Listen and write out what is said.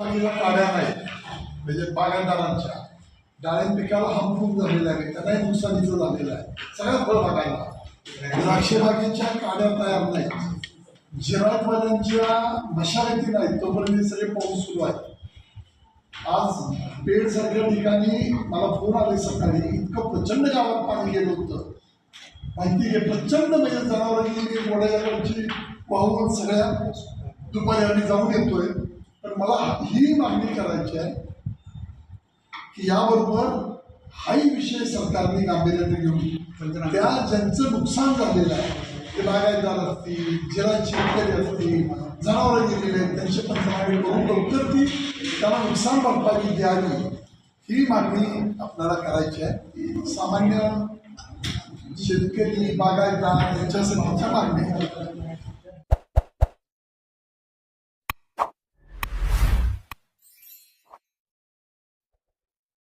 बागेला काड्या नाही म्हणजे बागायतदारांच्या डाळिंब पिकाला हामफूक झालेला आहे. त्यांनाही नुकसानीचं झालेलं आहे. सगळ्या फळबागांना. द्राक्ष बागेच्या काड्या तयार नाहीत. जिरातवाल्यांच्या मशागती नाहीत. तोपर्यंत सगळे पाऊस सुरू आहे आज पेड सारख्या ठिकाणी मला फोन आले सकाळी. इतकं प्रचंड गावात पाणी गेलं होतं. माहिती आहे प्रचंड म्हणजे जनावरांची वड्यावरची वाहून सगळ्या दुपारी आम्ही जाऊन येतोय. मला ही मागणी करायची आहे की याबरोबर हाही विषय सरकारने गांभीर्याने घेऊन त्या ज्यांचं नुकसान झालेलं आहे ते बागायतदार असतील जिरा शेतकरी असतील जनावरं गेलेले आहेत त्यांचे पंचनामे करून लवकर ती त्यांना नुकसान भरपाई द्यावी ही मागणी आपल्याला करायची आहे सामान्य शेतकरी बागायतदार यांच्यासाठीच्या मागण्या आहेत.